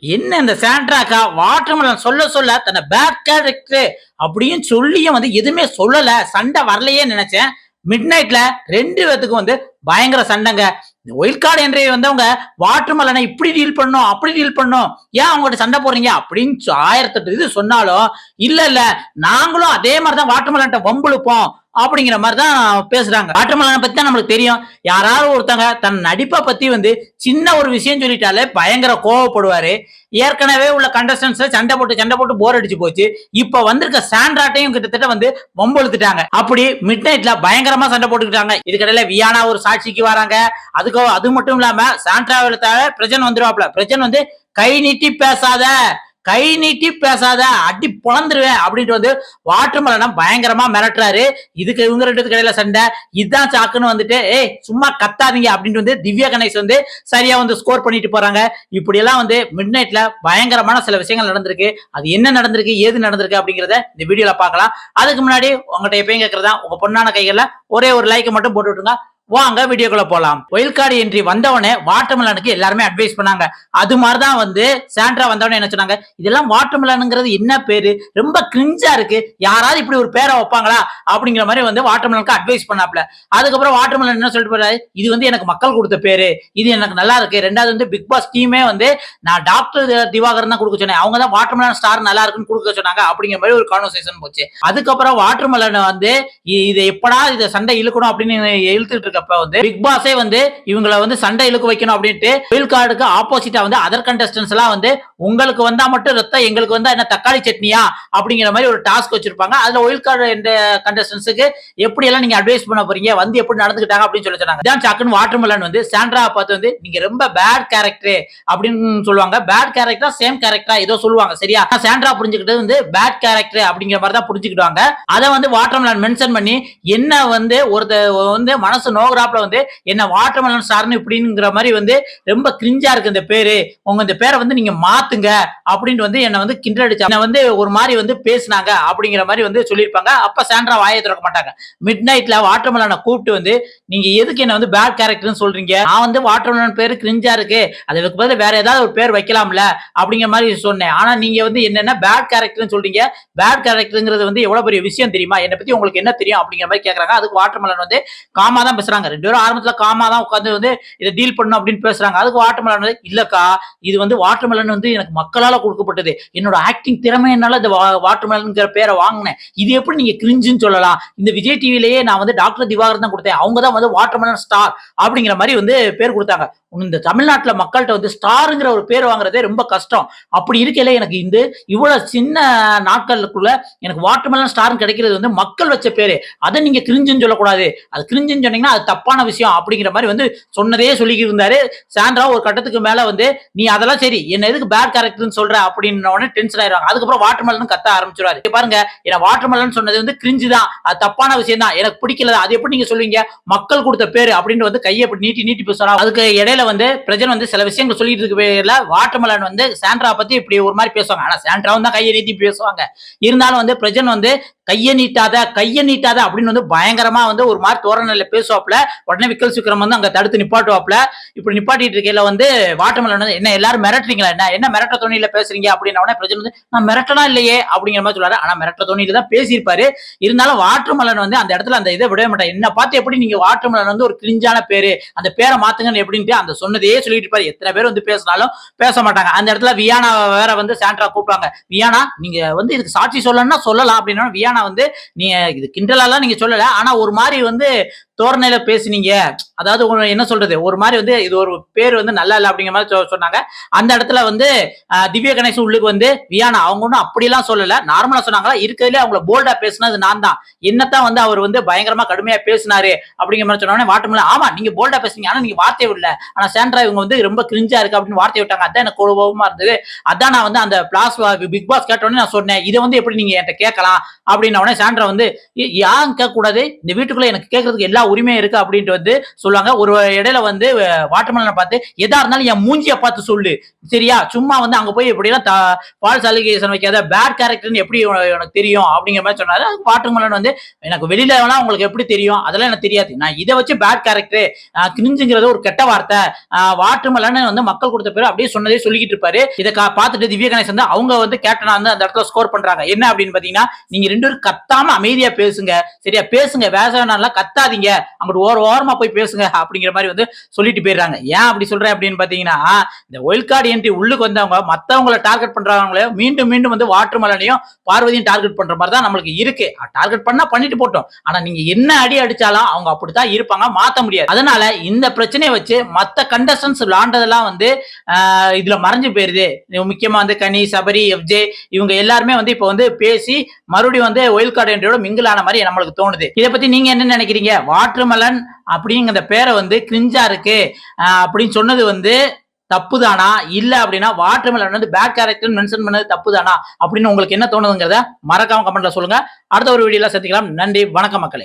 என்ன இந்த சாண்ட்ராக்கா? வாட்டர்மெலன் சொல்ல சொல்ல தன்னை பேட் கேரக்டர் அப்படின்னு சொல்லியும் வந்து எதுவுமே சொல்லல. சண்டை வரலையே நினைச்சேன். மிட் நைட்ல ரெண்டு பேத்துக்கும் வந்து பயங்கர சண்டைங்க. இந்த ஒயில் கார்டு என்ட்ரி வந்தவங்க வாட்டர்மெலனை இப்படி டீல் பண்ணும் அப்படி டீல் பண்ணும். ஏன் அவங்கள்ட்ட சண்டை போடுறீங்க? அப்படின்னு ஆயிரத்தெட்டு இது சொன்னாலும் இல்ல இல்ல. நாங்களும் அதே மாதிரி தான் வாட்டர்மெலன்ட்ட வம்புழுப்போம் அப்படிங்கிற மாதிரி தான் பேசுறாங்க. வாட்டர்மெலனை பத்தி தான் நம்மளுக்கு தெரியும். யாராவது ஒருத்தங்க தன் நடிப்பை பத்தி வந்து சின்ன ஒரு விஷயம் சொல்லிட்டாலே பயங்கர கோவப்படுவாரு. ஏற்கனவே உள்ள கண்டஸ்டன்ஸ் சண்டை போட்டு சண்டை போட்டு போர் அடிச்சு போச்சு. இப்ப வந்திருக்க சாண்ட்ராட்டையும் கிட்டத்தட்ட வந்து வம்பெழுத்துட்டாங்க அப்படி மிட் நைட்ல பயங்கரமா சண்டை போட்டுக்கிட்டாங்க. இதுக்கடையில வியானா ஒரு சாட்சிக்கு வராங்க. அதுக்கு அது மட்டும் இல்லாம சாண்ட்ராவில தவிர பிரஜன் வந்துருவாப்ல. பிரஜன் வந்து கை நீட்டி பேசாத. கை நீட்டி பேசாத அடி புலந்துருவேன் அப்படின்ட்டு வந்து வாட்டர்மலனை பயங்கரமா மிரட்டுறாரு. இதுக்கு இவங்க ரெண்டு கடையில சண்டை. இதுதான் சாக்குன்னு வந்துட்டு ஏய் சும்மா கத்தாதீங்க அப்படின்ட்டு வந்து திவ்யா கணேஷ் வந்து சரியா வந்து ஸ்கோர் பண்ணிட்டு போறாங்க. இப்படி எல்லாம் வந்து மிட் நைட்ல பயங்கரமான சில விஷயங்கள் நடந்திருக்கு. அது என்ன நடந்திருக்கு ஏது நடந்திருக்கு அப்படிங்கறத இந்த வீடியோல பார்க்கலாம். அதுக்கு முன்னாடி உங்கள்கிட்ட எப்பயும் கேட்கறதா உங்க பொண்ணான கைகள்ல ஒரே ஒரு லைக்கை மட்டும் போட்டு விட்டுருங்க. வாங்க வீடியோக்குள்ள போலாம். ஒயில் கார்டு என்ட்ரி வந்தவனே வாட்டர்மெலனுக்கு எல்லாருமே அட்வைஸ் பண்ணாங்க. அது மாதிரிதான் வந்து சாண்ட்ரா வந்தவனே என்ன சொன்னாங்க? இதெல்லாம் வாட்டர்மெலனுங்கிறது என்ன பேரு? ரொம்ப கிரிஞ்சா இருக்கு. யாராவது இப்படி ஒரு பேரை வைப்பாங்களா? அப்படிங்கிற மாதிரி வந்து வாட்டர்மெலனுக்கு அட்வைஸ் பண்ணாப்ல அதுக்கப்புறம் வாட்டர்மெலன் என்ன சொல்லிட்டு போறாரு? இது வந்து எனக்கு மக்கள் கொடுத்த பேரு. இது எனக்கு நல்லா இருக்கு. ரெண்டாவது வந்து பிக் பாஸ் டீமே வந்து நான் டாக்டர் திவாகர் தான் கொடுக்க சொன்னேன். அவங்க தான் வாட்டர்மெலன் ஸ்டார் நல்லா இருக்குன்னு கொடுக்க சொன்னாங்க. அப்படிங்கிற மாதிரி ஒரு கான்வர்சேஷன் போச்சு. அதுக்கப்புறம் வாட்டர்மெலன் வந்து இதை எப்படா இதை சண்டை இழுக்கணும் அப்படின்னு இழுத்துட்டு இருக்கப்ப வந்து பிக் பாஸே வந்து இவங்களை வந்து சண்டை இழுக்க வைக்கணும் அப்படின்ட்டு ஒயில் கார்டுக்கு ஆப்போசிட்டா வந்து அதர் கண்டஸ்டன்ஸ் எல்லாம் வந்து உங்களுக்கு வந்தா மட்டும் ரத்தம் எங்களுக்கு வந்தா என்ன தக்காளி சட்னியா அப்படிங்கிற மாதிரி ஒரு டாஸ்க் வச்சிருப்பாங்க. அதுல ஒயில் கார்டு என்ற கண்டஸ்டன்ஸுக்கு எப்படி எல்லாம் நீங்க அட்வைஸ் பண்ண போறீங்க வந்து எப்படி நடந்துக்கிட்டாங்க அப்படின்னு சொல்லி சொன்னாங்க. தான் சாக்குன்னு வாட்டர்மெலன் வந்து சாண்ட்ரா பார்த்து வந்து நீங்க ரொம்ப பேட் கேரக்டர் அப்படின்னு சொல்லுவாங்க. பேட் கேரக்டரா சேம் கேரக்டரா ஏதோ சொல்லுவாங்க சரியா? சாண்ட்ரா புரிஞ்சுக்கிட்டது வந்து பேட் கேரக்டர் அப்படிங்கிற மாதிரி தான் புரிஞ்சுக்கிடுவாங்க. அதை வந்து வாட்டர்மெலன் மென்ஷன் பண்ணி என்ன வந்து ஒருத்த வந்து மனசு நோகுறாப்புல வந்து என்ன வாட்டர்மெலன் சார்னு இப்படிங்கிற மாதிரி வந்து ரொம்ப கிரிஞ்சா இருக்கு இந்த பேரு. உங்க இந்த பேரை வந்து நீங்க மாத்துங்க. அப்படின்ட்டு வந்து என்ன வந்து கிண்டல் என்ன வந்து ஒரு மாதிரி வந்து பேசினாங்க அப்படிங்கிற மாதிரி வந்து சொல்லியிருப்பாங்க. அப்ப சாண்ட்ரா வாயை திறக்க மாட்டாங்க. மிட் நைட்ல வாட்டர்மெலனை கூப்பிட்டு வந்து நீங்க எதுக்கு என்ன வந்து பேட் கேரக்டர்னு சொல்றீங்க? நான் வந்து வாட்டர்மெலன் பேரு கிரிஞ்சா இருக்கு. அதுக்கு பதில் வேற ஏதாவது ஒரு பேர் வைக்கலாம்ல? அப்படிங்கிற மாதிரி சொன்னேன். ஆனா நீங்க வந்து என்னென்ன பேட் கேரக்டர்னு சொல்றீங்க? பேட் கேரக்டருங்கிறது வந்து எவ்வளவு பெரிய விஷயம் தெரியுமா? என்னை பத்தி உங்களுக்கு என்ன தெரியும்? அப்படிங்கிற மாதிரி கேட்கறாங்க அதுக்கு வாட்டர்மெலன் வந்து காமா தான் பேசுறாங்க ரெண்டு பேரும் ஆரம்பத்துல காமா தான் உட்காந்து வந்து இதை டீல் பண்ணும் அப்படின்னு பேசுறாங்க. அதுக்கு வாட்டர்மெலன் இல்லக்கா இது வந்து வாட்டர்மெலன் வந்து எனக்கு மக்களால கொடுக்கப்பட்டது. என்னோட ஆக்டிங் திறமையினால இந்த வாட்டர்மெலன்ங்கிற பேரை வாங்கினேன். இது எப்படி நீங்க கிரிஞ்சுன்னு சொல்லலாம். இந்த விஜய் டிவிலேயே நான் வந்து டாக்டர் திவாகர் தான் கொடுத்தேன். அவங்க தான் வந்து வாட்டர்மெலன் ஸ்டார் அப்படிங்கிற மாதிரி வந்து பேர் கொடுத்தாங்க. இந்த தமிழ்நாட்டுல மக்கள்கிட்ட வந்து ஸ்டாருங்கிற ஒரு பேர் வாங்குறதே ரொம்ப கஷ்டம். அப்படி இருக்கையில எனக்கு இந்த இவ்வளவு சின்ன நாட்களுக்குள்ள எனக்கு வாட்டர்மெலன் ஸ்டார் கிடைக்கிறது வந்து மக்கள் வச்ச பேரு. அதை நீங்க கிரிஞ்சுன்னு சொல்லக்கூடாது. அது கிரிஞ்சுன்னு சொன்னீங்கன்னா அது தப்பான விஷயம் அப்படிங்கிற மாதிரி வந்து சொன்னதே சொல்லிக்கிட்டு இருந்தாரு. சாண்ட்ரா ஒரு கட்டத்துக்கு மேல வந்து நீ அதெல்லாம் சரி என்ன எதுக்கு பேட் கேரக்டர்னு சொல்ற? அப்படின்னு உடனே டென்ஷன் ஆயிடுவாங்க. அதுக்கப்புறம் வாட்டர்மெலன் கத்த ஆரம்பிச்சிருவாரு. பாருங்க என்ன வாட்டர்மெலன் சொன்னது வந்து கிரிஞ்சு தான். அது தப்பான விஷயம் தான். எனக்கு பிடிக்கல. அது எப்படி நீங்க சொல்லுவீங்க? மக்கள் கொடுத்த பேரு அப்படின்னு வந்து கையை இப்படி நீட்டி நீட்டி பேசுறாங்க அதுக்கு இடையில வந்து பிரஜன் வந்து சில விஷயங்கள் சொல்லிட்டு இருக்க பேர்ல வாட்டர்மெலன் வந்து சாண்ட்ரா பத்தி இப்படி ஒரு மாதிரி பேசுவாங்க. ஆனா சாண்ட்ராவும் தான் கையை நீட்டி பேசுவாங்க. இருந்தாலும் வந்து பிரஜன் வந்து கையை நீட்டாத கையை நீட்டாத அப்படின்னு வந்து பயங்கரமா வந்து ஒரு மாதிரி தோரணையில பேசுவாப்ல உடனே விக்கல் சிக்கரம் வந்து அங்க தடுத்து நிப்பாட்டுவாப்ல இப்படி நிப்பாட்டிட்டு இருக்கையில வந்து வாட்டர்மெலன் வந்து என்ன எல்லாரும் மிரட்டுறீங்களா? என்ன என்ன மிரட்ட தோணியில பேசுறீங்க? அப்படின்னா உடனே வந்து நான் மிரட்டனா இல்லையே? அப்படிங்கிற மாதிரி சொல்றாரு. ஆனா மிரட்ட தோணியில தான் பேசியிருப்பாரு. இருந்தாலும் வாட்டர்மெலன் வந்து அந்த இடத்துல அந்த இதை விடவே மாட்டேன் என்ன பார்த்து எப்படி நீங்க வாட்டர்மெலன் வந்து ஒரு கிரிஞ்சான பேரு அந்த பேரை மாத்துங்கன்னு எப்படின்ட்டு அந்த சொன்னதையே சொல்லிட்டு இருப்பாரு. எத்தனை பேர் வந்து பேசினாலும் பேச மாட்டாங்க. அந்த இடத்துல வியானா வேற வந்து சாண்ட்ரா கூப்பிடுவாங்க. வியானா நீங்க வந்து இதுக்கு சாட்சி சொல்லணும்னா சொல்லலாம் அப்படின்னா வியானா வந்து நீங்க இது கிண்டலாலாம் நீங்க சொல்லல. ஆனா ஒரு மாதிரி வந்து தோரணையில பேசுனீங்க. அதாவது என்ன சொல்றது? ஒரு மாதிரி வந்து இது ஒரு பேர் வந்து நல்லா இல்லை அப்படிங்கிற மாதிரி சொன்னாங்க. அந்த இடத்துல வந்து திவ்ய கணேசன் உள்ளுக்கு வந்து வியானா அவங்க ஒன்றும் அப்படிலாம் சொல்லல. நார்மலா சொன்னாங்களா? இருக்கிறதுலே அவங்கள போல்டா பேசினது நான் தான். என்னத்தான் வந்து அவர் வந்து பயங்கரமா கடுமையா பேசினாரு அப்படிங்கிற மாதிரி சொன்னோடனே வாட்டமில்ல ஆமா நீங்க போல்டா பேசுனீங்க. ஆனா நீங்க வார்த்தை விடல. ஆனா சேண்ட்ரா இவங்க வந்து ரொம்ப கிரிஞ்சா இருக்கு அப்படின்னு வார்த்தை விட்டாங்க. அதான் எனக்கு கோபமா இருந்தது. அதான் நான் வந்து அந்த பிளாஸ் பிக் பாஸ் கேட்டோடனே நான் சொன்னேன். இதை வந்து எப்படி நீங்க என்கிட்ட கேட்கலாம்? அப்படின்ன உடனே சாண்ட்ரா வந்து யாரும் கேட்கக்கூடாது. இந்த வீட்டுக்குள்ள எனக்கு கேட்கறதுக்கு எல்லா உரிமையும் இருக்கு அப்படின்ட்டு வந்து சொல்லுவாங்க. ஒரு இடையில வந்து வாட்டர்மெலனை பார்த்து எதா இருந்தாலும் என் மூஞ்சியை பார்த்து சொல்லு. சரியா? சும்மா வந்து அங்க போய் எப்படிலாம் ஃபால்ஸ் அலிகேஷன் வைக்காத பேட் கேரக்டர்னு எப்படி எனக்கு தெரியும்? அப்படிங்கிற மாதிரி சொன்னாரு. வாட்டர்மெலன் வந்து எனக்கு வெளியில வேணா உங்களுக்கு எப்படி தெரியும்? அதெல்லாம் எனக்கு தெரியாது. நான் இதை வச்சு பேட் கேரக்டர் கிரிஞ்சுங்கிறது ஒரு கெட்ட வார்த்தை. வாட்டர்மெலன் வந்து மக்கள் கொடுத்த பேர் அப்படியே சொன்னதே சொல்லிக்கிட்டு இருப்பாரு. இதை பார்த்துட்டு திவ்ய கணேஷ் வந்து அவங்க வந்து கேப்டனா வந்து அந்த இடத்துல ஸ்கோர் பண்றாங்க. என்ன அப்படின்னு பாத்தீங்கன்னா நீங்க ரெண்டு பேரும் கத்தாம அமைதியா பேசுங்க. சரியா? பேசுங்க. வேசனால கத்தாதீங்க. அங்கிட்டு ஓர ஓரமா போய் பேசுங்க அப்படிங்கிற மாதிரி வந்து சொல்லிட்டு போயிடுறாங்க. ஏன் அப்படி சொல்றேன் அப்படின்னு பாத்தீங்கன்னா இந்த ஒயில் கார்டு என்ட்ரி உள்ளுக்கு வந்தவங்க மத்தவங்களை டார்கெட் பண்றவங்களே மீண்டும் மீண்டும் வந்து வாட்டர்மெலனையும் பார்வதியும் டார்கெட் பண்ற மாதிரி தான் நம்மளுக்கு இருக்கு. டார்கெட் பண்ணா பண்ணிட்டு போட்டோம். ஆனா நீங்க என்ன அடி அடிச்சாலும் அவங்க அப்படித்தான் இருப்பாங்க மாத்த முடியாது. அதனால இந்த பிரச்சனையை வச்சு மத்த கண்டஸ்டன்ஸ் விளாண்டதெல்லாம் வந்து ஆஹ் இதுல மறைஞ்சு போயிருது. முக்கியமா வந்து கனி சபரி எஃப்ஜே இவங்க எல்லாருமே வந்து இப்போ வந்து பேசி மறுபடியும் வந்து ஒயில் கார்டு என்ட்ரியோட மிங்கிள் ஆன மாதிரி நம்மளுக்கு தோணுது. இதை பத்தி நீங்க என்ன நினைக்கிறீங்க? வாட்டர்மெலன் அப்படிங்கிற பேரை வந்து கிரிஞ்சா இருக்கு. அப்படின்னு சொன்னது வந்து தப்புதானா? இல்ல அப்படின்னா வாட்டர்மெலன் வந்து பேட் கேரக்டர் மென்ஷன் பண்ணது தப்புதானா? அப்படின்னு உங்களுக்கு என்ன தோணுதுங்கிறத மறக்காம கமெண்ட்ல சொல்லுங்க. அடுத்த ஒரு வீடியோல சந்திக்கலாம். நன்றி. வணக்கம் மக்களே.